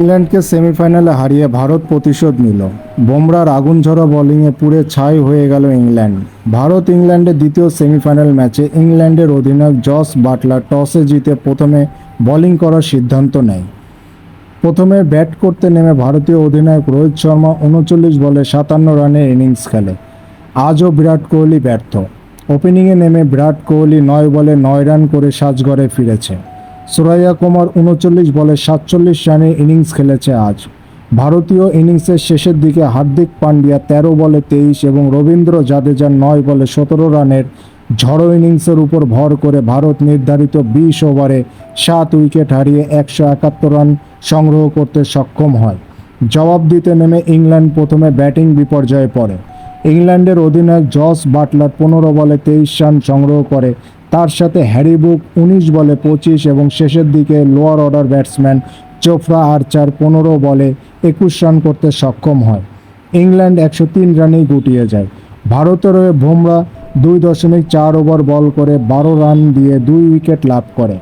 ইংল্যান্ডকে সেমিফাইনালে হারিয়ে ভারত প্রতিশোধ নিল। বোমরার আগুনঝরা বোলিংয়ে পুড়ে ছাই হয়ে গেল ইংল্যান্ড। ভারত ইংল্যান্ডের দ্বিতীয় সেমিফাইনাল ম্যাচে ইংল্যান্ডের অধিনায়ক জস বাটলার টসে জিতে প্রথমে বোলিং করার সিদ্ধান্ত নেয়। প্রথমে ব্যাট করতে নেমে ভারতীয় অধিনায়ক রোহিত শর্মা উনচল্লিশ বলে সাতান্ন রানের ইনিংস খেলে। আজও বিরাট কোহলি ব্যর্থ। ওপেনিংয়ে নেমে বিরাট কোহলি নয় বলে নয় রান করে সাজঘরে ফিরেছে। সুরাইয়া কুমার উনচল্লিশ বলে সাতচল্লিশ রানের ইনিংস খেলেছে আজ। ভারতীয় ইনিংসের শেষের দিকে হার্দিক পান্ডিয়া তেরো বলে তেইশ এবং রবীন্দ্র জাদেজার নয় বলে সতেরো রানের ঝড়ো ইনিংসের উপর ভর করে ভারত নির্ধারিত বিশ ওভারে সাত উইকেট হারিয়ে একশো একাত্তর রান সংগ্রহ করতে সক্ষম হয়। জবাব দিতে নেমে ইংল্যান্ড প্রথমে ব্যাটিং বিপর্যয়ে পড়ে। ইংল্যান্ডের অধিনায়ক জস বাটলার পনেরো বলে তেইশ রান সংগ্রহ করে তার সাথে হ্যারি বুক উনিশ বলে পঁচিশ এবং শেষের দিকে lower order batsman Jofra Archer পনেরো বলে একুশ রান করতে সক্ষম হয়। ইংল্যান্ড একশো তিন রানেই গুটিয়ে যায়। ভারতের হয়ে বুমরা দুই দশমিক চার ওভার বল করে বারো রান দিয়ে দুই উইকেট লাভ করে।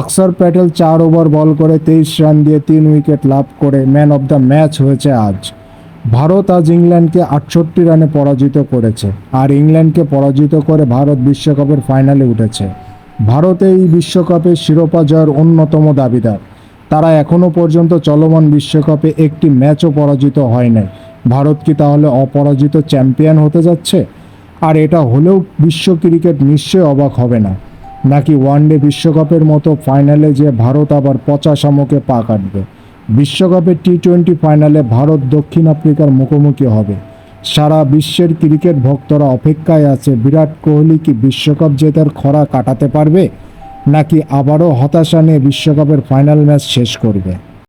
আকসার প্যাটেল চার ওভার বল করে তেইশ রান দিয়ে তিন উইকেট লাভ করে ম্যান অব দ্য ম্যাচ হয়েছে আজ। ভারত আজ ইংল্যান্ডকে আটষট্টি রানে পরাজিত করেছে আর ইংল্যান্ডকে পরাজিত করে ভারত বিশ্বকাপের ফাইনালে উঠেছে। ভারত এই বিশ্বকাপের শিরোপা জয়ের অন্যতম দাবিদার। তারা এখনও পর্যন্ত চলমান বিশ্বকাপে একটি ম্যাচও পরাজিত হয় নাই ভারত কি তাহলে অপরাজিত চ্যাম্পিয়ন হতে যাচ্ছে? আর এটা হলেও বিশ্ব ক্রিকেট নিশ্চয়ই অবাক হবে না। নাকি ওয়ানডে বিশ্বকাপের মতো ফাইনালে যে ভারত আবার পচা শামুকে পা কাটবে? বিশ্বকাপের টি টোয়েন্টি ফাইনালে ভারত দক্ষিণ আফ্রিকার মুখোমুখি হবে। সারা বিশ্বের ক্রিকেট ভক্তরা অপেক্ষায় আছে, বিরাট কোহলি কি বিশ্বকাপ জেতার খরা কাটাতে পারবে, নাকি আবারও হতাশা নিয়ে বিশ্বকাপের ফাইনাল ম্যাচ শেষ করবে?